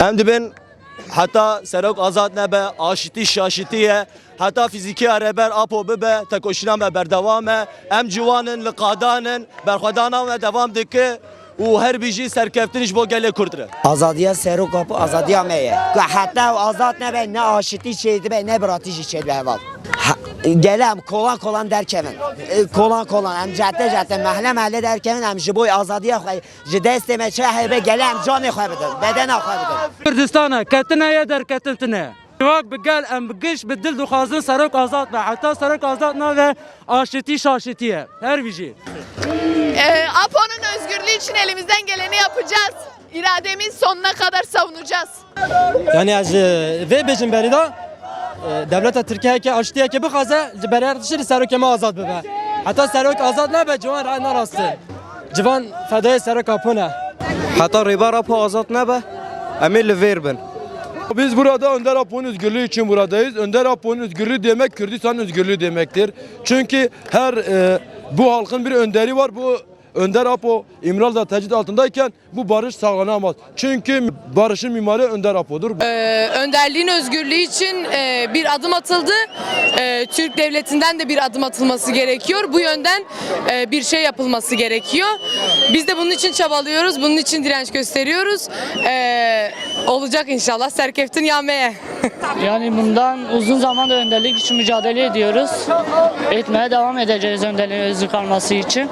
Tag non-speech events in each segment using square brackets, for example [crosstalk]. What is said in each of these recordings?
Em dibin heta serok azad nebe, aşiti şaşitiye, heta fiziki areber apo bibe, tekoşina me berdevame, em civanın li qadanın, berxadana ve devam dike, u her biji serkeftiniş bo gele kurtre. Azadiya sero kapı azadiya meye. Hatta azat ne be ne aşiti şeydi be ne bıratıcı şeydi heval. Gelem kolan kolan derkemin. E, Kolan kolan em cadde cadde mahalle mahalle derkemin em jiboy azadiya xoy. Ji desteme çe hebe gelem canı xoy bidir. Beden xoy bidir. کردستانه کتنه یه در کتنتنه واک بگل ام بگش به دل دخوازن سرک آزاد و حتی سرک آزاد نه و آشتی شاشتیه için elimizden geleni yapacağız. İrademiz sonuna kadar savunacağız. Yani az ve bejim berida devleta Türkiye ki aştiye ki bixaze ciberer dişir serok ma azad bibe. Hatta serok azad ne be civan ray narastı. Civan fedaya serok apına. Hatta riba rapı azat ne be? Emir li verbin. Biz burada Önder Apo'nun özgürlüğü için buradayız. Önder Apo'nun özgürlüğü demek Kürdistan özgürlüğü demektir. Çünkü her e, bu halkın bir önderi var. Bu Önder Apo İmralı'da tecrit altındayken bu barış sağlanamaz. Çünkü barışın mimarı Önder Apo'dur. Ee, önderliğin özgürlüğü için e, bir adım atıldı. Ee, Türk devletinden de bir adım atılması gerekiyor. Bu yönden e, bir şey yapılması gerekiyor. Biz de bunun için çabalıyoruz. Bunun için direnç gösteriyoruz. Ee, olacak inşallah. Serkeftin yameye. [laughs] Yani bundan uzun zamandır önderlik için mücadele ediyoruz. Etmeye devam edeceğiz önderliğin özgür kalması için.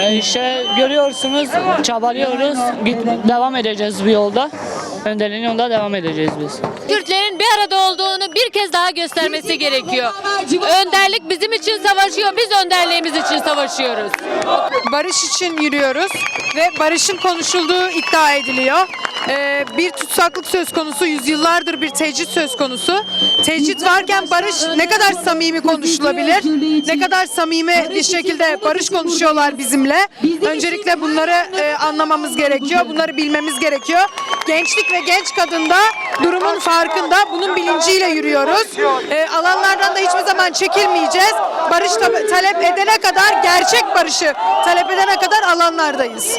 E işte görüyorsunuz çabalıyoruz. Git, devam edeceğiz bu yolda. Önderliğin yolunda devam edeceğiz biz. Kürtlerin bir arada olduğunu bir kez daha göstermesi gerekiyor. Önderlik bizim için savaşıyor, biz önderliğimiz için savaşıyoruz. barış için yürüyoruz ve barışın konuşulduğu iddia ediliyor. Ee, bir tutsaklık söz konusu, yüzyıllardır bir tecrit söz konusu. Tecrit varken barış ne kadar samimi konuşulabilir? Ne kadar samimi bir şekilde barış konuşuyorlar bizimle? Öncelikle bunları e, anlamamız gerekiyor, bunları bilmemiz gerekiyor. Gençlik ve genç kadında durumun farkında, bunun bilinciyle yürüyoruz. E, alanlardan da hiçbir zaman çekilmeyeceğiz. Barış ta- talep edene kadar, gerçek barışı talep edene kadar alanlardayız.